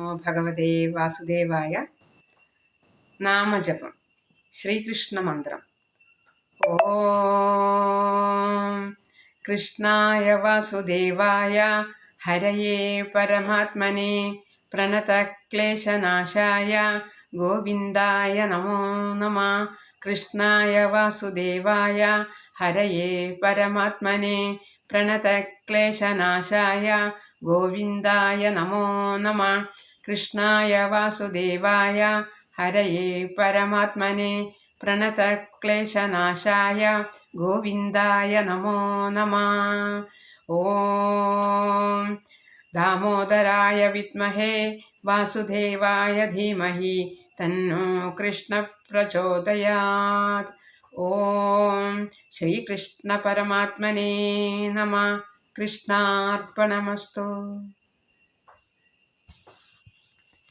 ഭഗവതേ വാസുദേവായ നാമജപം. ശ്രീകൃഷ്ണ മന്ത്രം. ഓം. കൃഷ്ണായ വാസുദേവായ ഹരയേ പരമാത്മനെ. പ്രണതക്ലേശനാശായ ഗോവിന്ദായ നമോ നമ. കൃഷ്ണായ വാസുദേവായ ഹരയേ പരമാത്മനെ. പ്രണതക്ലേശനാശായ ഗോവിന്ദായ നമോ നമ. कृष्णाय वासुदेवाय हरये परमात्मने प्रणतक्लेशनाशाय गोविन्दाय नमो नमः। ॐ दामोदराय विद्महे वासुदेवाय धीमहि तन्नो कृष्णप्रचोदयात् ॐ श्रीकृष्णपरमात्मने नमः। कृष्णार्पणमस्तु।